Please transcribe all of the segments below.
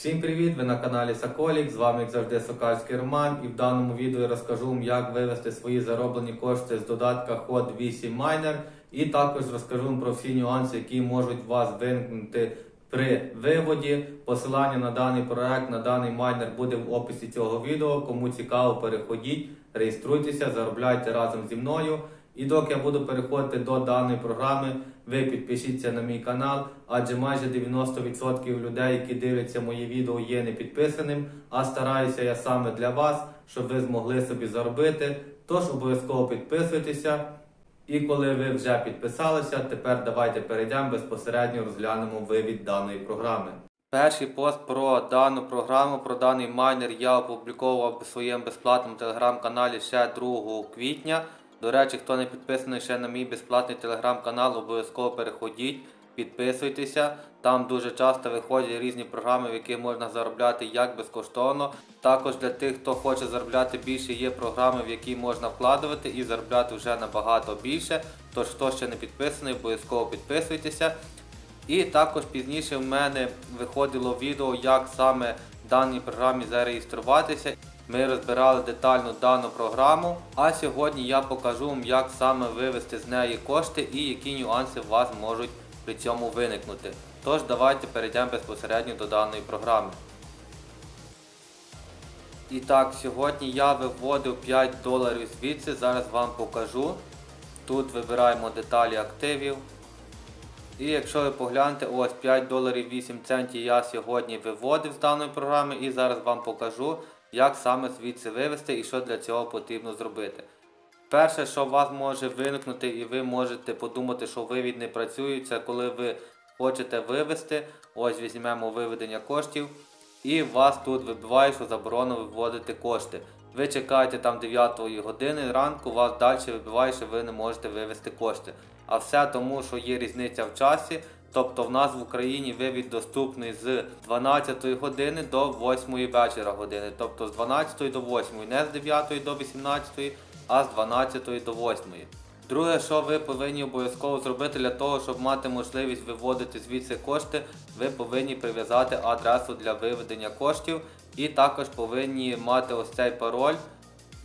Всім привіт! Ви на каналі Соколік. З вами як завжди Сокальський Роман. І в даному відео я розкажу вам, як вивести свої зароблені кошти з додатка Hot 8 Miner. І також розкажу вам про всі нюанси, які можуть вас виникнути при виводі. Посилання на даний проект, на даний майнер буде в описі цього відео. Кому цікаво, переходіть, реєструйтеся, заробляйте разом зі мною. І доки я буду переходити до даної програми, ви підпишіться на мій канал, адже майже 90% людей, які дивляться мої відео, є не підписаним. А стараюся я саме для вас, щоб ви змогли собі заробити. Тож обов'язково підписуйтеся. І коли ви вже підписалися, тепер давайте перейдемо безпосередньо розглянемо вивід даної програми. Перший пост про дану програму, про даний майнер я опубліковував у своєму безплатному телеграм-каналі ще 2 квітня. До речі, хто не підписаний ще на мій безплатний телеграм-канал, обов'язково переходіть, підписуйтеся. Там дуже часто виходять різні програми, в яких можна заробляти як безкоштовно. Також для тих, хто хоче заробляти більше, є програми, в які можна вкладувати і заробляти вже набагато більше. Тож, хто ще не підписаний, обов'язково підписуйтеся. І також пізніше в мене виходило відео, як саме в даній програмі зареєструватися. Ми розбирали детально дану програму. А сьогодні я покажу вам, як саме вивести з неї кошти і які нюанси у вас можуть при цьому виникнути. Тож давайте перейдемо безпосередньо до даної програми. І так, сьогодні я виводив 5 доларів звідси, зараз вам покажу. Тут вибираємо деталі активів. І якщо ви поглянете, ось 5 доларів 8 центів я сьогодні виводив з даної програми і зараз вам покажу, як саме звідси вивести і що для цього потрібно зробити. Перше, що у вас може виникнути, і ви можете подумати, що вивід не працює, це коли ви хочете вивести, ось візьмемо виведення коштів, і вас тут вибиває, що заборонено виводити кошти. Ви чекаєте там 9 години ранку, вас далі вибиває, що ви не можете вивести кошти. А все тому, що є різниця в часі. Тобто в нас в Україні вивід доступний з 12 години до 8 вечора години. Тобто з 12 до 8, не з 9 до 18, а з 12 до 8. Друге, що ви повинні обов'язково зробити для того, щоб мати можливість виводити звідси кошти, ви повинні прив'язати адресу для виведення коштів і також повинні мати ось цей пароль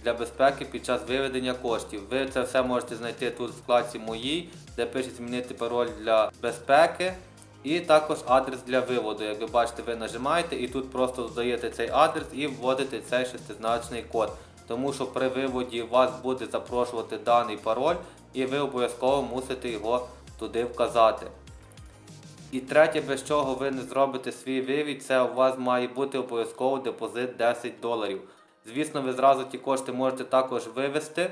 для безпеки під час виведення коштів. Ви це все можете знайти тут в вкладці Мої, де пише змінити пароль для безпеки. І також адрес для виводу. Як ви бачите, ви нажимаєте і тут просто додаєте цей адрес і вводите цей шестизначний код. Тому що при виводі вас буде запрошувати даний пароль, і ви обов'язково мусите його туди вказати. І третє, без чого ви не зробите свій вивід, це у вас має бути обов'язково депозит 10 доларів. Звісно, ви зразу ті кошти можете також вивести,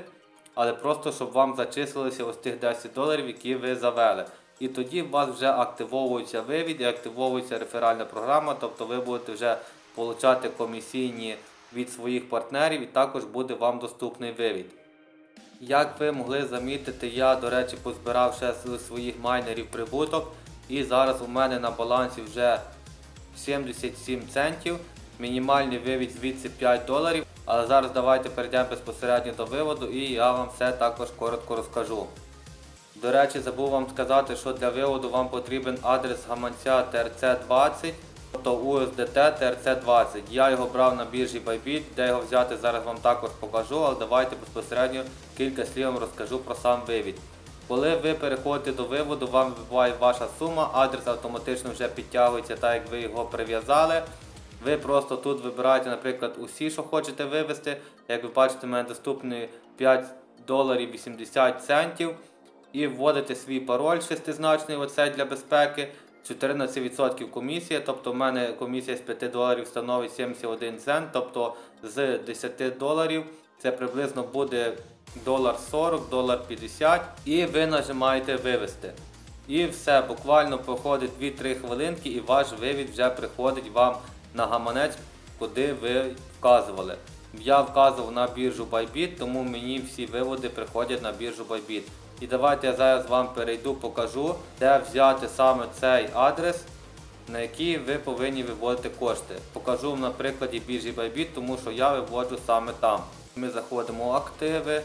але просто щоб вам зачислилися ось тих 10 доларів, які ви завели. І тоді у вас вже активовується вивід і активовується реферальна програма, тобто ви будете вже отримати комісійні від своїх партнерів і також буде вам доступний вивід. Як ви могли замітити, я, до речі, позбирав ще з своїх майнерів прибуток. І зараз у мене на балансі вже 77 центів. Мінімальний вивід звідси 5 доларів. Але зараз давайте перейдемо безпосередньо до виводу і я вам все також коротко розкажу. До речі, забув вам сказати, що для виводу вам потрібен адрес гаманця TRC20, тобто USDT TRC20. Я його брав на біржі Bybit, де його взяти зараз вам також покажу, але давайте безпосередньо кілька слів вам розкажу про сам вивід. Коли ви переходите до виводу, вам вибиває ваша сума, адрес автоматично вже підтягується так, як ви його прив'язали. Ви просто тут вибираєте, наприклад, усі, що хочете вивести. Як ви бачите, у мене доступний 5 доларів 80 центів. І вводите свій пароль шестизначний, оцей для безпеки. 14% комісія, тобто в мене комісія з 5 доларів становить 71 цент, тобто з 10 доларів це приблизно буде долар 40, долар 50 і ви нажимаєте вивести. І все, буквально проходить 2-3 хвилинки і ваш вивід вже приходить вам на гаманець, куди ви вказували. Я вказував на біржу Bybit, тому мені всі виводи приходять на біржу Bybit. І давайте я зараз вам перейду, покажу, де взяти саме цей адрес, на який ви повинні виводити кошти. Покажу вам на прикладі біржі Bybit, тому що я виводжу саме там. Ми заходимо в активи.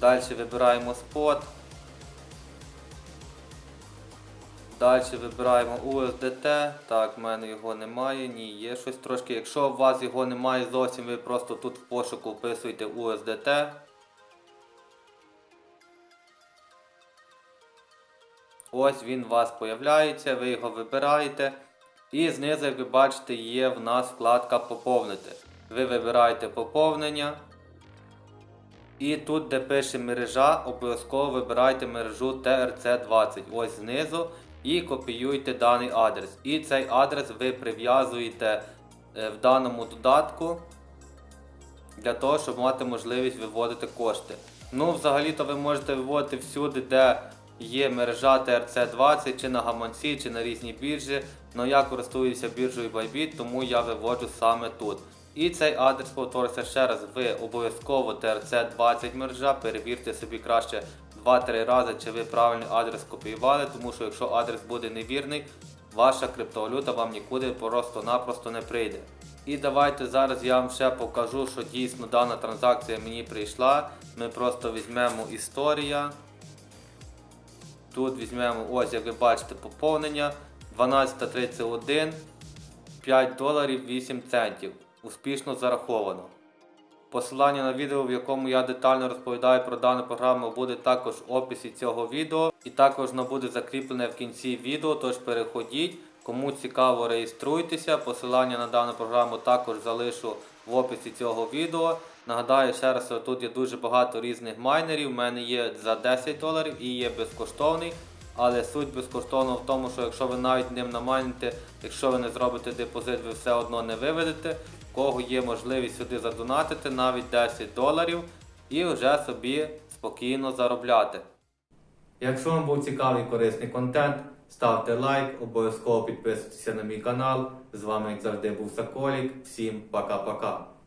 Далі вибираємо спот. Далі вибираємо USDT. Так, в мене його немає. Ні, є щось трошки. Якщо у вас його немає зовсім, ви просто тут в пошуку вписуєте USDT. Ось він у вас появляється, ви його вибираєте. І знизу, як ви бачите, є в нас вкладка Поповнити. Ви вибираєте поповнення. І тут, де пише мережа, обов'язково вибирайте мережу TRC20. Ось знизу. І копіюйте даний адрес. І цей адрес ви прив'язуєте е, в даному додатку для того, щоб мати можливість виводити кошти. Ну, взагалі-то ви можете виводити всюди, де є мережа TRC20, чи на гаманці, чи на різні біржі. Але я користуюся біржею Bybit, тому я виводжу саме тут. І цей адрес повторюся ще раз, ви обов'язково TRC20 мережа, перевірте собі краще 2-3 рази, чи ви правильний адрес копіювали, тому що якщо адрес буде невірний, ваша криптовалюта вам нікуди просто-напросто не прийде. І давайте зараз я вам ще покажу, що дійсно дана транзакція мені прийшла. Ми просто візьмемо історія. Тут візьмемо, ось як ви бачите, поповнення 12.31, 5 доларів 8 центів. Успішно зараховано. Посилання на відео, в якому я детально розповідаю про дану програму, буде також в описі цього відео. І також воно буде закріплене в кінці відео, тож переходіть. Кому цікаво, реєструйтеся. Посилання на дану програму також залишу в описі цього відео. Нагадаю ще раз, тут є дуже багато різних майнерів. У мене є за 10 доларів і є безкоштовний. Але суть безкоштовно в тому, що якщо ви навіть ним намайните, якщо ви не зробите депозит, ви все одно не виведете. В Кого є можливість сюди задонатити навіть 10 доларів і вже собі спокійно заробляти. Якщо вам був цікавий і корисний контент, ставте лайк, обов'язково підписуйтесь на мій канал. З вами, як завжди, був Соколік. Всім пока-пока.